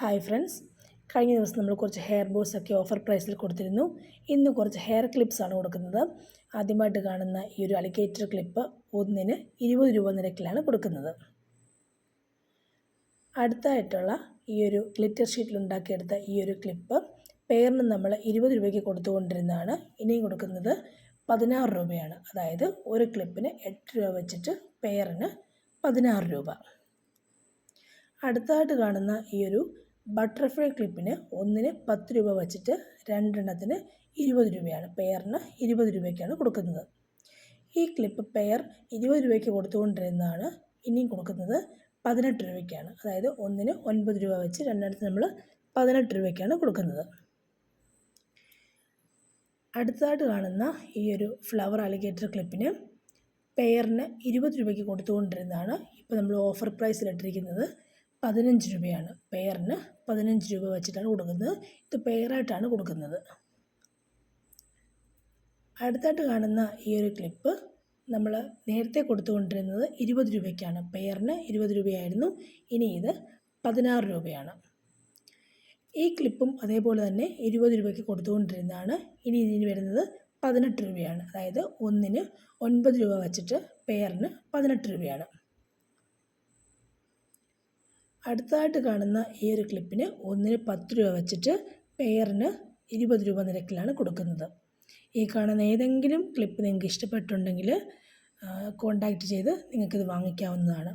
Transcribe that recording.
Hi friends. കഴിഞ്ഞ ദിവസം നമ്മൾ കുറച്ച് ഹെയർ ബോസ് ഒക്കെ ഓഫർ പ്രൈസിൽ കൊടുത്തിരുന്നു. ഇന്ന് കുറച്ച് ഹെയർ ക്ലിപ്സാണ് കൊടുക്കുന്നത്. ആദ്യമായിട്ട് കാണുന്ന ഈ ഒരു അലിഗേറ്റർ ക്ലിപ്പ് ഒന്നിന് ഇരുപത് രൂപ നിരക്കിലാണ് കൊടുക്കുന്നത്. അടുത്തായിട്ടുള്ള ഈ ഒരു ഗ്ലിറ്റർ ഷീറ്റിൽ ഉണ്ടാക്കിയെടുത്ത ഈ ഒരു ക്ലിപ്പ് പെയറിന് നമ്മൾ ഇരുപത് രൂപയ്ക്ക് കൊടുത്തുകൊണ്ടിരുന്നതാണ്. ഇനിയും കൊടുക്കുന്നത് പതിനാറ് രൂപയാണ്. അതായത് ഒരു ക്ലിപ്പിന് എട്ട് രൂപ വെച്ചിട്ട് പെയറിന് പതിനാറ് രൂപ. അടുത്തായിട്ട് കാണുന്ന ഈ ഒരു ബട്ടർഫ്ലൈ ക്ലിപ്പിന് ഒന്നിന് പത്ത് രൂപ വച്ചിട്ട് രണ്ടെണ്ണത്തിന് ഇരുപത് രൂപയാണ്. പെയറിന് ഇരുപത് രൂപയ്ക്കാണ് കൊടുക്കുന്നത്. ഈ ക്ലിപ്പ് പെയർ ഇരുപത് രൂപയ്ക്ക് കൊടുത്തുകൊണ്ടിരുന്നതാണ്. ഇനിയും കൊടുക്കുന്നത് പതിനെട്ട് രൂപയ്ക്കാണ്. അതായത് ഒന്നിന് ഒൻപത് രൂപ വെച്ച് രണ്ടെണ്ണത്തിന് നമ്മൾ പതിനെട്ട് രൂപയ്ക്കാണ് കൊടുക്കുന്നത്. അടുത്തതായിട്ട് കാണുന്ന ഈ ഒരു ഫ്ലവർ അലിഗേറ്റർ ക്ലിപ്പിന് പെയറിന് ഇരുപത് രൂപയ്ക്ക് കൊടുത്തുകൊണ്ടിരുന്നതാണ്. ഇപ്പോൾ നമ്മൾ ഓഫർ പ്രൈസിലിട്ടിരിക്കുന്നത് പതിനഞ്ച് രൂപയാണ്. പെയറിന് പതിനഞ്ച് രൂപ വെച്ചിട്ടാണ് കൊടുക്കുന്നത്. ഇത് പെയറായിട്ടാണ് കൊടുക്കുന്നത്. അടുത്തായിട്ട് കാണുന്ന ഈ ഒരു ക്ലിപ്പ് നമ്മൾ നേരത്തെ കൊടുത്തുകൊണ്ടിരുന്നത് ഇരുപത് രൂപയ്ക്കാണ്. പെയറിന് ഇരുപത് രൂപയായിരുന്നു. ഇനി ഇത് പതിനാറ് രൂപയാണ്. ഈ ക്ലിപ്പും അതേപോലെ തന്നെ ഇരുപത് രൂപയ്ക്ക് കൊടുത്തുകൊണ്ടിരുന്നതാണ്. ഇനി ഇതിന് വരുന്നത് പതിനെട്ട് രൂപയാണ്. അതായത് ഒന്നിന് ഒൻപത് രൂപ വച്ചിട്ട് പെയറിന് പതിനെട്ട് രൂപയാണ്. അടുത്തതായിട്ട് കാണുന്ന ഈ ഒരു ക്ലിപ്പിന് ഒന്നിന് പത്ത് രൂപ വെച്ചിട്ട് പെയറിന് ഇരുപത് രൂപ നിരക്കിലാണ് കൊടുക്കുന്നത്. ഈ കാണുന്ന ഏതെങ്കിലും ക്ലിപ്പ് നിങ്ങൾക്ക് ഇഷ്ടപ്പെട്ടുണ്ടെങ്കിൽ കോണ്ടാക്റ്റ് ചെയ്ത് നിങ്ങൾക്കിത് വാങ്ങിക്കാവുന്നതാണ്.